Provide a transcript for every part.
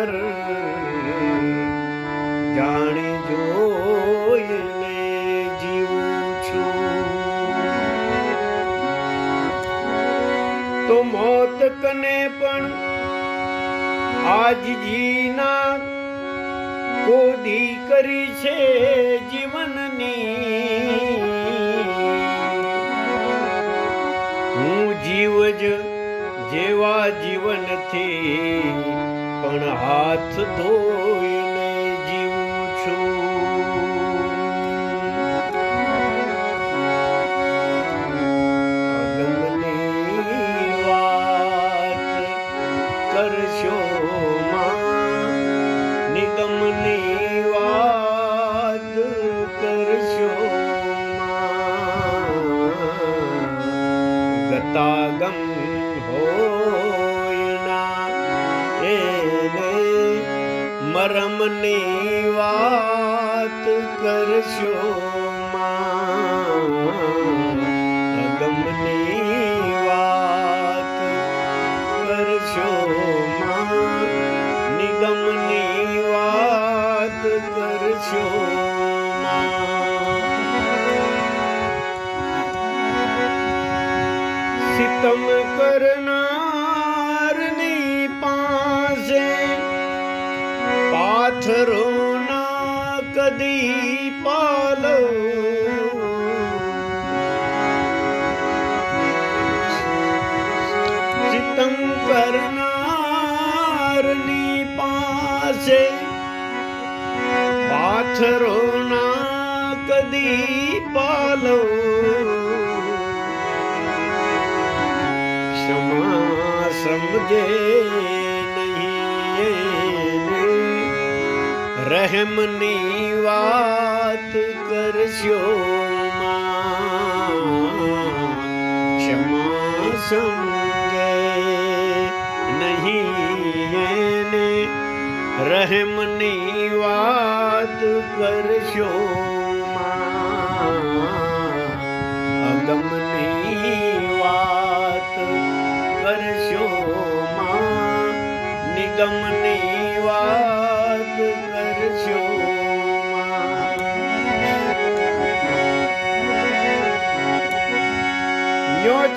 ખાતર જાણી જોઈને જીવું છું. તો મોત કને પણ આજજીના કોદી કરી છે જીવનની. હું જીવ જ જેવા જીવનથી પણ હાથ ધોઈને જીવું છું. વાત કરશો નિગમની વાત કરશો ગતાગમ હોયના મરમની વાત કરશો અગમની વાત કરશો નિગમની વાત કરશો પાથરો ના કદી પાલો. સિતમ કરનારની પાસે પાથરો ના કદી પાલો. ક્ષમા સમજે રહેમની વાત કરશો ક્ષમા સમજે નહીં એને રહેમની વાત કરશો માં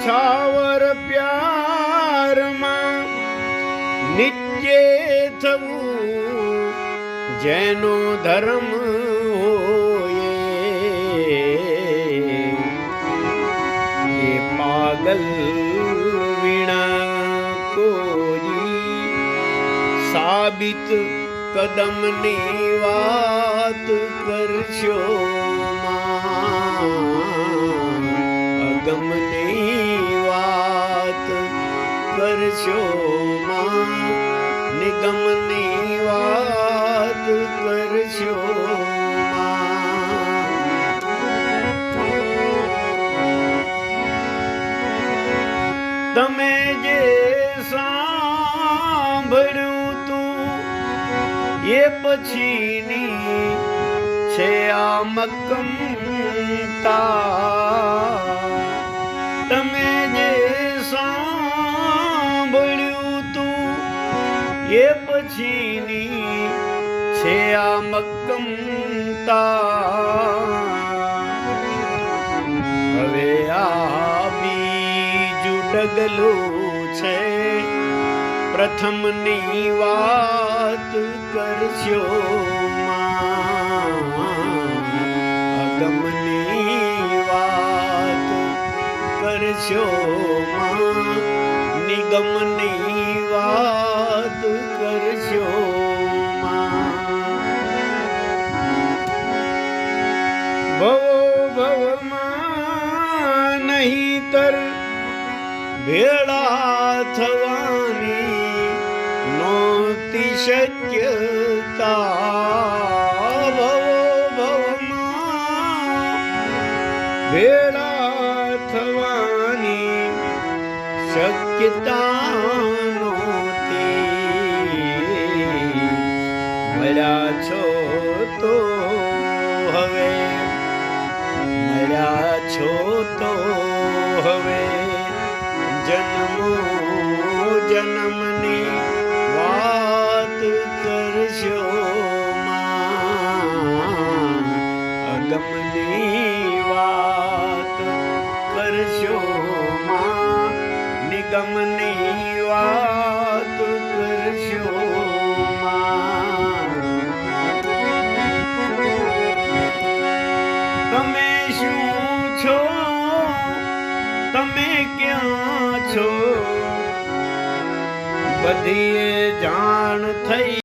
ન્યોછાવર પ્યારમાં નિત્ય થવું જેનો ધર્મ હોય એ પાગલ વીણા કોઈ સાબિત કદમની વાત કરશો અગમની કરશો નિગમની વાત કરશો તમે જે સાંભળ્યું તું એ પછીની છે આ મક્કમતા. એ પછીની છે આ મક્કમતા હવે આ બીજું ડગલું છે. પ્રથમની વાત કરશો માં. અગમની વાત કરશો નિગમની ભેળા થવાની નોતી શક્યતા. ભવો ભવમાં ભેળા થવાની શક્યતા નોતી મળ્યા છો તો હવે, મળ્યા છો તો હવે. જન્મો જન્મની વાત કરશો અગમની વાત કરશો નિગમની વાત કરશો તમે શું છો? તમે ક્યાં છો. બધીએ જાણ થઈ